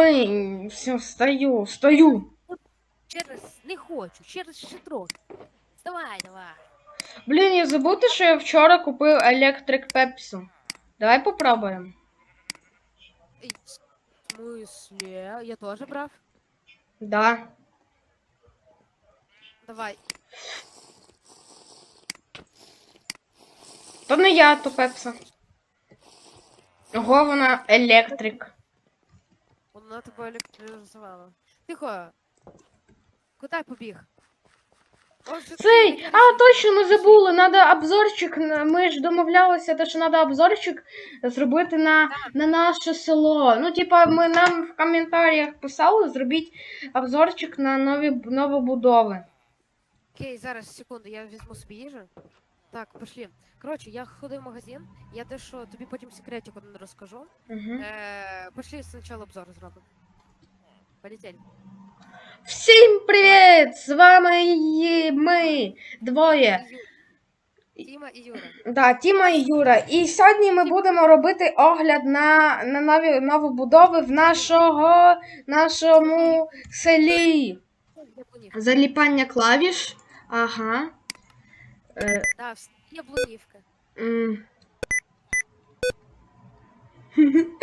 М, Все, встаю, встаю. Через не хочу, через ще трохи. Вставай, давай. Блін, я забув, що я вчора купив електрик пепсу. Давай попробуємо. Ей, В смысле? Я тоже брав? Да. Давай. То не я, то пепса. Ого, вона електрик. Вона тебе електризувала. Тихо. Куди побіг? О, що ти Цей, а точно ми забули. Надо обзорчик. на- Ми ж домовлялися, те, що треба обзорчик зробити на, на наше село. Ну, типа, ми нам в коментарях писали, зробіть обзорчик на нові новобудови. Окей, зараз, секунду, я візьму собі їжу. Так, пошли. Коротше, я ходив в магазин, я дещо тобі потім секретик один розкажу. Угу. Е, пошли спочатку обзор зробимо. Полетели. Всім привіт! З вами є ми двоє. Тіма і Юра. Да, Тіма і Юра. І сьогодні ми будемо робити огляд на, на нові новобудови в нашого нашому селі. Заліпання клавіш. Ага. Е, Да, всі яблунівка. м.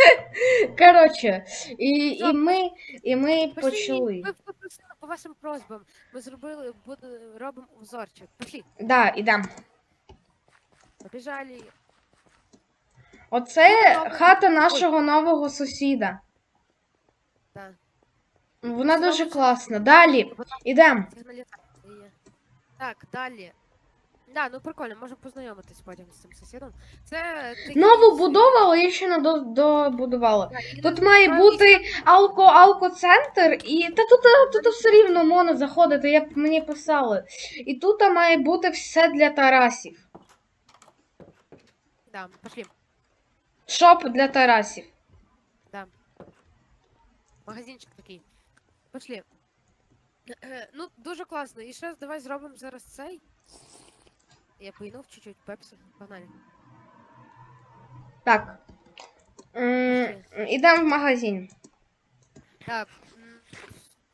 Коротше, і, і ми, і ми Пошли, почали. Ми попросили по вашим просьбам. Ми зробили, буде, робимо обзорчик. Пошли. Да, ідем. Побіжали. Оце хата нашого нового сусіда. Да. Вона дуже класна. Далі, ідем. Сигналізація. Так, далі. Да, ну прикольно, можемо познайомитись потім з цим сусідом. Це такий- Нову будову, але її ще не до- добудували. Так, і Тут має там бути алко алко центр і та тут, тут все рівно можна заходити, я мені писали. І тут має бути все для Тарасів. Да, пошли. Шоп для Тарасів. Магазинчик такий. Пошли. Ну, дуже класно. І ще давай зробимо зараз цей. Я поїнув чуть-чуть пепсі. Погнали. Так. Ідемо в магазин. Так.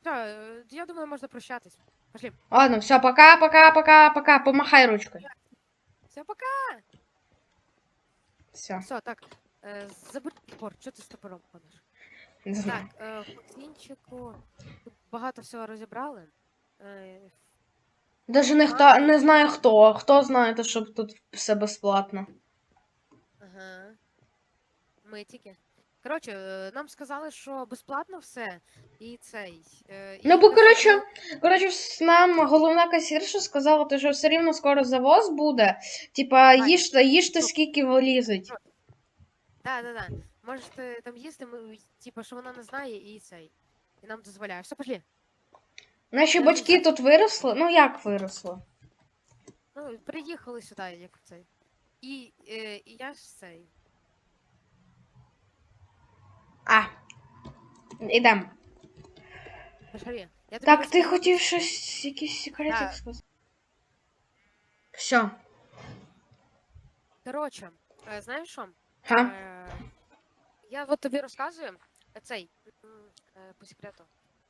е, я думаю, можна прощатись. Пошли. Ладно, все, пока, пока, пока, пока. Помахай ручкою. Все, пока. Все, Все, так. Е, забудь топор. Чого ти з топором ходиш? не Так, знаю. е, в магазинчику тут багато всього розібрали. Е, Даже ніхто не знає хто. Хто знає, то щоб тут все безплатно. Ага. Ми тільки. Коротше, е, нам сказали, що безплатно все. І цей. е, і Ну, бо, коротше, Коротше, нам головна касірша сказала, то, що все рівно скоро завоз буде. Типа, їжте, їжте скільки влізуть. Да, да, да. Можете там їсти, ми, типа, що вона не знає, і цей. І нам дозволяє. Все, пошли. Наші батьки тут виросли. Ну як виросли? Ну, приїхали сюди, як цей. І, е, і я ж цей. А. Ідем. Пошли. Я тобі Так, ти розкажу. хотів щось, якийсь секретик Так. сказати? Все. Коротше, е, знаєш що? Га? Е, Я от тобі розказую е, цей м, е, по секрету.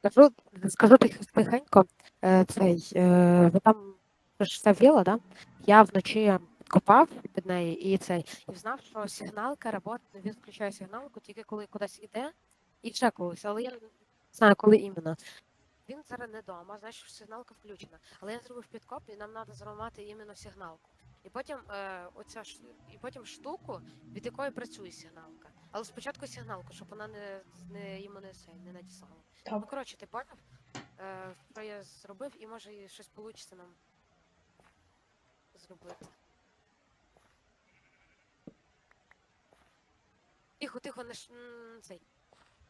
Скажу, скажу тих- тихенько, е, цей, е, ви там ж ця віла, да? Я вночі копав під неї і цей, і знав, що сигналка робота, він включає сигналку тільки коли кудись іде і ще колись, але я не знаю, коли іменно. Він зараз не вдома, значить сигналка включена. Але я зробив підкоп, і нам треба зламати іменно сигналку. І потім е, оця і потім штуку, від якої працює сигналка. Але спочатку сигналку, щоб вона не, не йому не, це, не надіслала. Так. Ну коротше, ти поняв, е, що я зробив, і може і щось вийде нам зробити. Тихо, тихо, не ш... м, цей.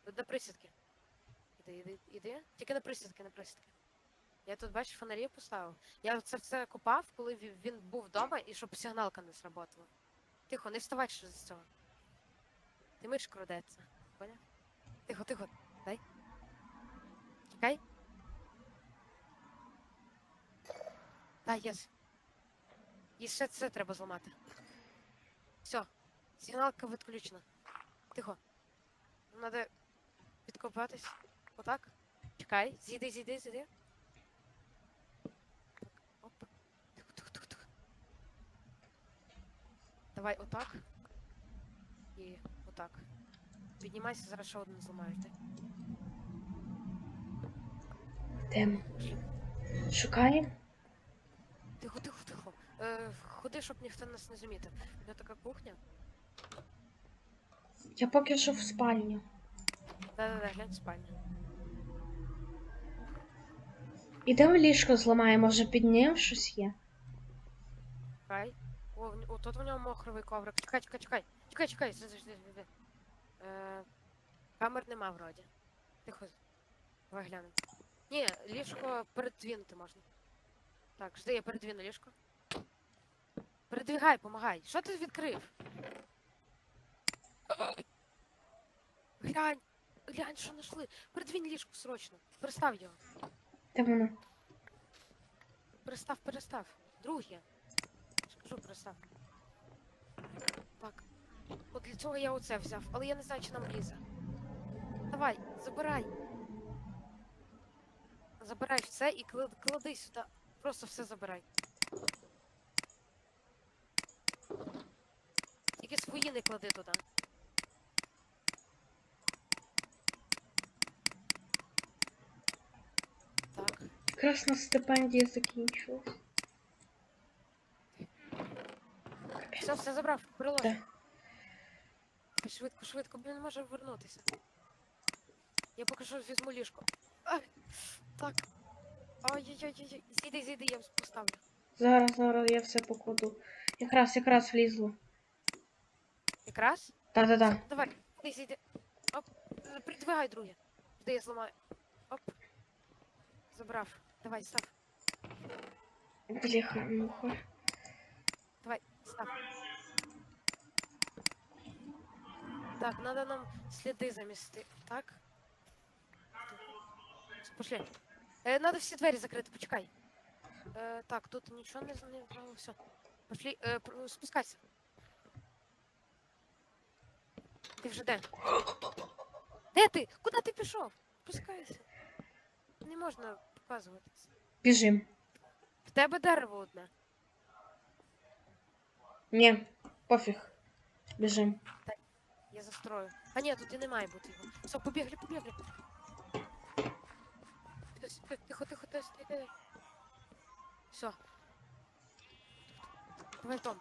До присідки. Іди, іди, іди. Тільки на присідки, на присідки. Я тут, бачиш, фонарі поставив. Я це все копав, коли він був вдома і щоб сигналка не сработала. Тихо, не вставай ще з цього. Ти миш крудеться. Поняв? Тихо, тихо, дай. Чекай. Та, єс. І ще це треба зламати. Все. Сигналка відключена. Тихо. Надо підкопатись. Отак. Чекай. Зійди, зійди, зійди. Оп. Тихо, тихо, тихо, тихо. Давай отак. І отак. Піднімайся, зараз ще один зламаєш, ти. Йдемо. Шукаємо. Тихо, тихо, тихо. Е, ходи, щоб ніхто нас не замітив. У така кухня. Я поки що в спальні. Да-да-да, глянь спальня. Ідемо ліжко зламаємо, може під ним щось є. Чекай. Тут у нього мохровий коврик. Чекай, чекай, чекай. Чекай, чекай, жди, жди, жди, жди. Е, камер нема вроді. Тихо. Давай глянемо. Ні, ліжко передвинути можна. Так, жди, я передвину ліжко. Передвигай, помагай. Що ти відкрив? Глянь, глянь, що знайшли. Передвинь ліжко срочно. Перестав його. Де воно? Перестав, перестав. Друге. Скажу, перестав. Так. От для цього я оце взяв, але я не знаю, чи нам лізе. Давай, забирай. Забирай все і кла- клади сюди. Просто все забирай. Тільки свої не клади туди. Так. Якраз на стипендія закінчилась. Все, все забрав, приложи. Да. Швидко, швидко, бо він не може вернутися. Я поки що візьму ліжко. Ай, так. Ай-яй-яй-яй. Зійди, зійди, я поставлю. Зараз, зараз я все покладу. Якраз, якраз влізло. Якраз? Та-та-та. Давай, зійди, зійди. Оп. Придвигай друге. Де я зламаю. Оп. Забрав. Давай, став. Бляха, муха. Давай, став. Так, надо нам сліди замести. Так? Все, Пошли. Е, надо всі двері закрити, почекай. Е, так, тут нічого не не брало, все. Пошли, е, пр- спускайся. Ти вже де? Де ти? Куди ти пішов? Спускайся. Не можна показуватися. Біжим. В тебе дерево одне. Ні, пофіг. Біжим. Я застрою. А ні, тут і не має бути його. Все, побігли, побігли. Тихо, тихо, тихо, тихо, тихо. Все. Давай, Том.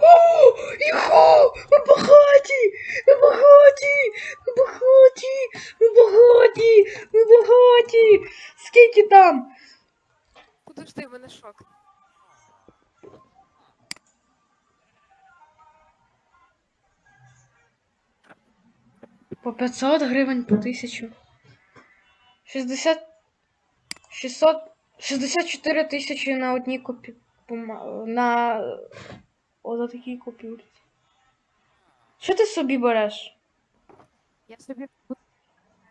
О, Іхо! Ми багаті! Ми багаті! Ми багаті! Ми багаті! Ми багаті! Скільки там? Подожди, в мене шок. По 500 гривень, по 1000. 60... 600... 64 тисячі на одній копі... На... О, такій купюрі. Що ти собі береш? Я собі.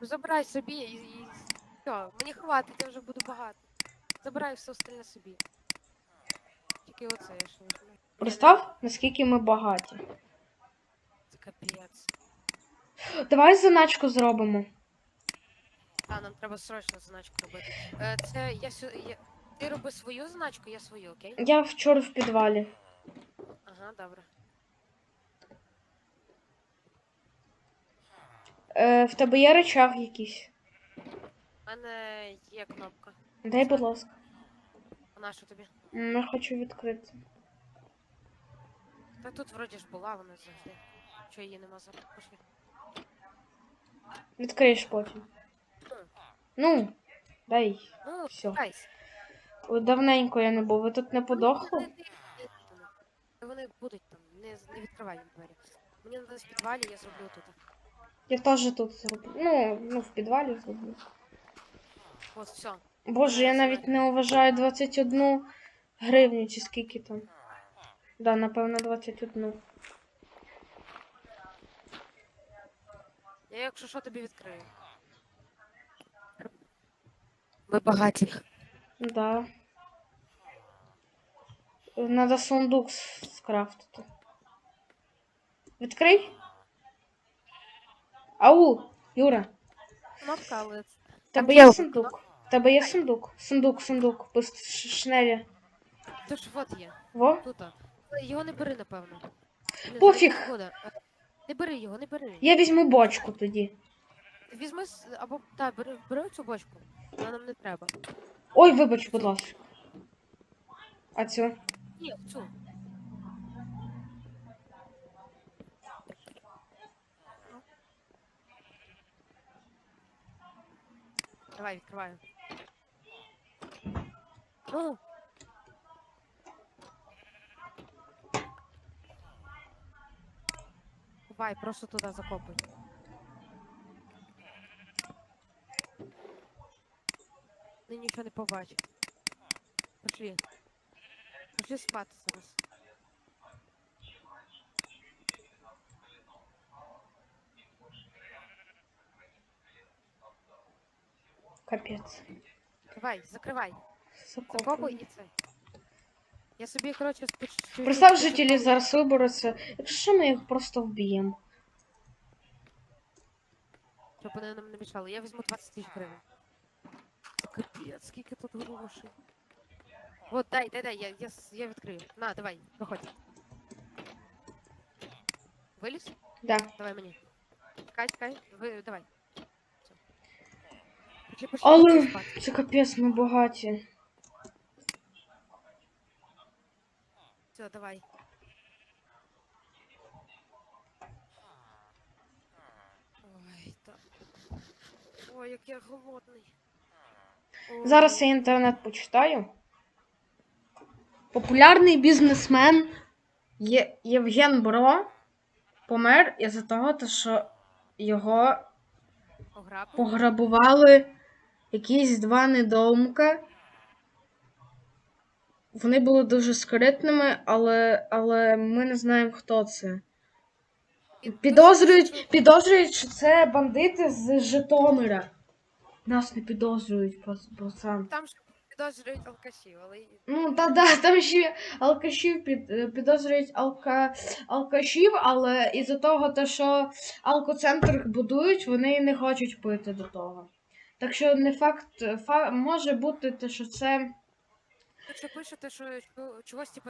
Забирай собі і. і... Все, мені хватить, я вже буду багато. Забирай все остальне собі. Тільки оце я ще візьму. Представ, наскільки ми багаті. Це капець. Давай заначку зробимо. А, нам треба срочно заначку робити. Е, це я сю. Я... Ти роби свою заначку, я свою, окей? Я вчора в підвалі. Ага, добре. Е, в тебе є речах якийсь? У мене є кнопка. Дай, будь ласка. А на що тобі? М, Я хочу відкрити. Та тут вроді ж була вона завжди. Чого її нема зараз? Пошли. Відкриєш потім. Ну, дай. Ну, чекайся. Давненько я не був. Ви тут не подохли? Ну, Вони, будуть там, не, не відкривай їм двері. Мені треба в підвалі, я зроблю тут. Я теж тут зроблю. Ну, ну в підвалі зроблю. От, все. Боже, я навіть не уважаю 21 гривню чи скільки там. Да, напевно, 21. Я якщо що тобі відкрию. Ми багаті. Да. Надо сундук скрафтити. Відкрий. Ау, Юра, Там тебе є сундук. Тебе є сундук. Сундук, сундук. Шнелі. то ж от є. Во. Тут. Його не бери, напевно. Не Пофіг. Не бери його, не бери. Я візьму бочку тоді. Візьми с- або так, бери, бери цю бочку. Вона нам не треба. Ой, вибач, будь ласка. А цю? Ні, цю. Давай, відкриваю. О! Давай, просто туди закопуй. Ти нічого не побачиш. Пошли. Пошли спати зараз. Капець. Давай, закривай. Закопуй і це. Я собі, коротше, спочатку. Представ, жителі зараз виберуться. Якщо що, ми їх просто вб'ємо. Щоб вони нам не мішали. Я візьму 20 тисяч гривень. Капець, скільки тут грошей. От, дай, дай, дай, я, я, я відкрию. На, давай, проходь. Виліз? Да. Давай мені. Чекай, чекай, ви, давай. Все. Але спати. це капець, ми багаті. Все, давай. Ой, так. Ой, як я голодний. Ой. Зараз я інтернет почитаю. Популярний бізнесмен Є... Євген Бро помер із-за того, що його пограбували якісь два недоумка. Вони були дуже скритними, але, але ми не знаємо, хто це. Підозрюють, підозрюють, що це бандити з Житомира. Нас не підозрюють, пацан. Там ж підозрюють алкашів, але Ну, та да, там ще алкашів під, підозрюють алка, алкашів, але із-за того, те, що алкоцентр будують, вони не хочуть пити до того. Так що не факт, е, фа, може бути те, що це. Тут ще пишете, що чогось типа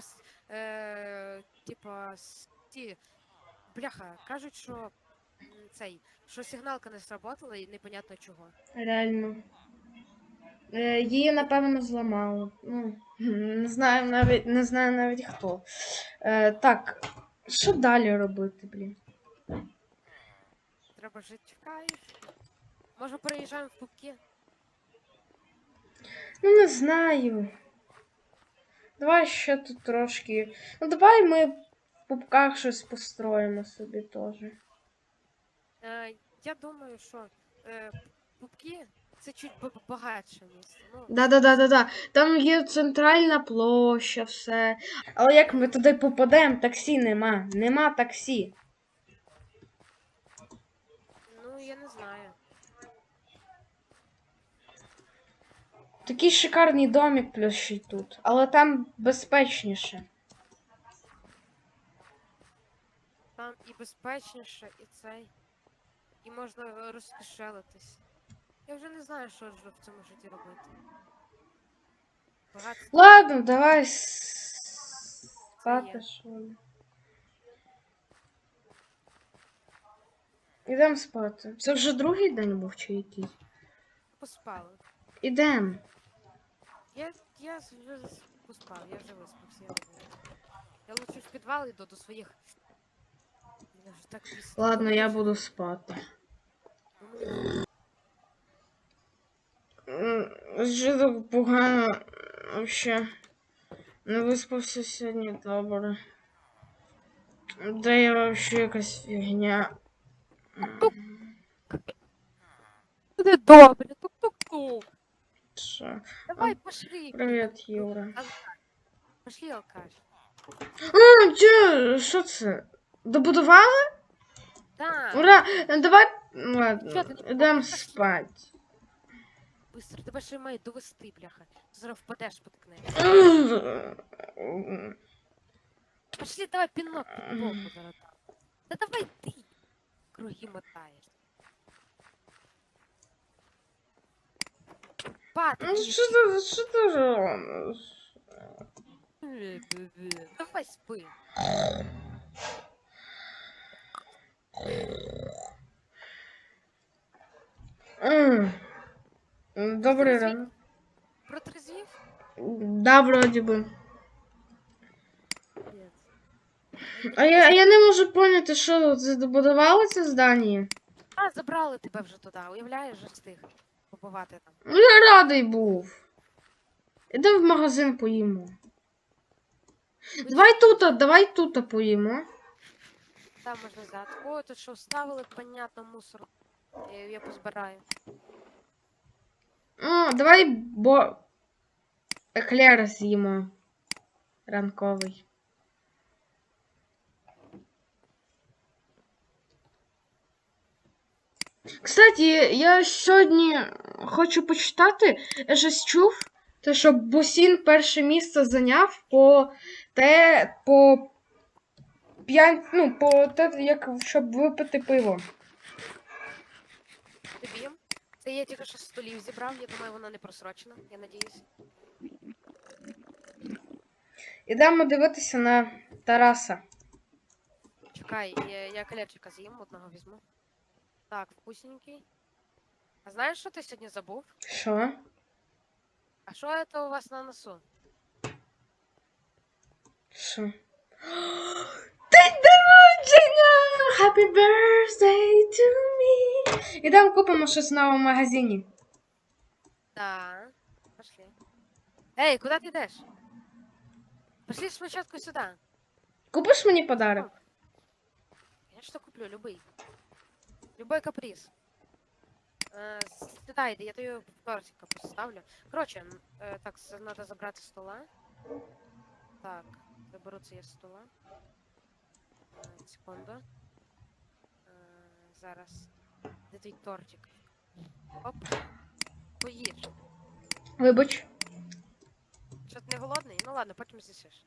е, типа ті бляха, кажуть, що цей, що сигналка не сработала і непонятно чого. Реально. Е, Її, напевно, зламало. Ну, не знаю навіть, не знаю навіть хто. Е, так, що далі робити, блін? Треба жити в кайф. Може переїжджаємо в пупки? Ну, не знаю. Давай ще тут трошки. Ну, давай ми в пупках щось построїмо собі теж. Е, я думаю, що е, пупки це чуть б- багатше місце. Ну, Да-да-да-да-да. Там є центральна площа, все. Але як ми туди попадемо, таксі нема. Нема таксі. ну я не знаю. Такий шикарний домик плюс ще й тут. Але там безпечніше. Там і безпечніше, і цей. І можна розкошелитись. Я вже не знаю, що ж в цьому житті робити. Багатство. Ладно, давай спати, що ли. Ідем спати. Це вже другий день був чи який? Поспали. Ідем. Я, я вже поспав, я вже виспався. Я, я лучше в підвал йду до своїх. Вже так. Ладно, я буду спати. Так погано вообще. Не виспався сьогодні добре. Де я вообще якась фігня. Буде добре, тук-тук-тук. Що? Давай, пошли. Привіт, Юра. Пошли, алкаш. А, чо? Що це? Добудували? Да. Ура! Давай. Ладно, ти? ідемо спати. быстро, тебе ще мають довести, бляха. Зараз впадеш, потекнеш. Пошли, давай пінок під боку зараз. Та давай ти. Круги мотаєш. Пати, Ну що ти, що ти робиш? Давай спи. М. Добрий ранок. Протрезвів? Да, вроді би. А я, а я не можу поняти, що це добудували це здання? А, забрали тебе вже туди, уявляєш, вже встиг побувати там. Ну я радий був. Іди в магазин поїмо. Давай тут, давай тут поїмо. Там можна взяти. Тут що вставили, понятно, мусор. Я, я позбираю. О, давай бо. Еклер з'їмо. Ранковий. Кстати, я сьогодні хочу почитати. Я щось чув, те, що Бусін перше місце зайняв по те по п'ять, ну, по те, як щоб випити пиво. Тобі? Це я тільки що столів зібрав, я думаю, вона не просрочена, я надіюсь. Ідемо дивитися на Тараса. Чекай, я, я колечика з'їм, одного візьму. Так, вкусненький. А знаєш, що ти сьогодні забув? Що? А що це у вас на носу? Що? День народження! Happy birthday to me! Ідемо купимо щось в новому магазині. Да. Пошли. Ей, куди ти йдеш? Пошли спочатку сюди. Купиш мені подарок? Я что куплю, любый. Любой каприз. Сюда иди, я даю тортика поставлю. Короче, м, э, так, забрать со стола. Так, заберу це я стола. Е, секунду. Е, зараз. Де твій тортик? Оп. Поїж. Вибач. Що ти не голодний? Ну ладно, потім з'їсиш.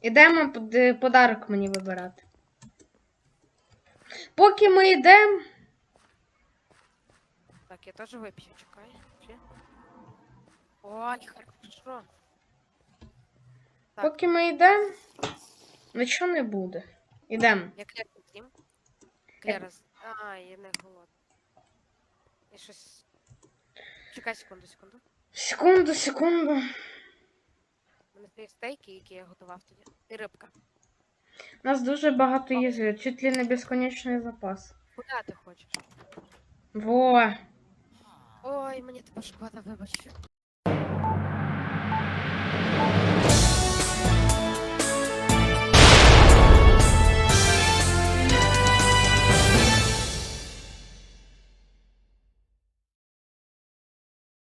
Ідемо под- подарок мені вибирати. Поки ми йдемо. Так, я теж вип'ю, чекай. Чи? Ой, хорошо. Так. Поки ми йдемо. Нічого не буде. Ідемо. Я клер з'їм. Клера. з- А, я не голодна. Я щось. Чекай секунду, секунду. Секунду, секунду. У мене стоять стейки, які я готував тоді. І рибка. У нас дуже багато їжі, чуть ли не безконечний запас. Куди ти хочеш? Во. Ой, мені тебе шкода, вибач.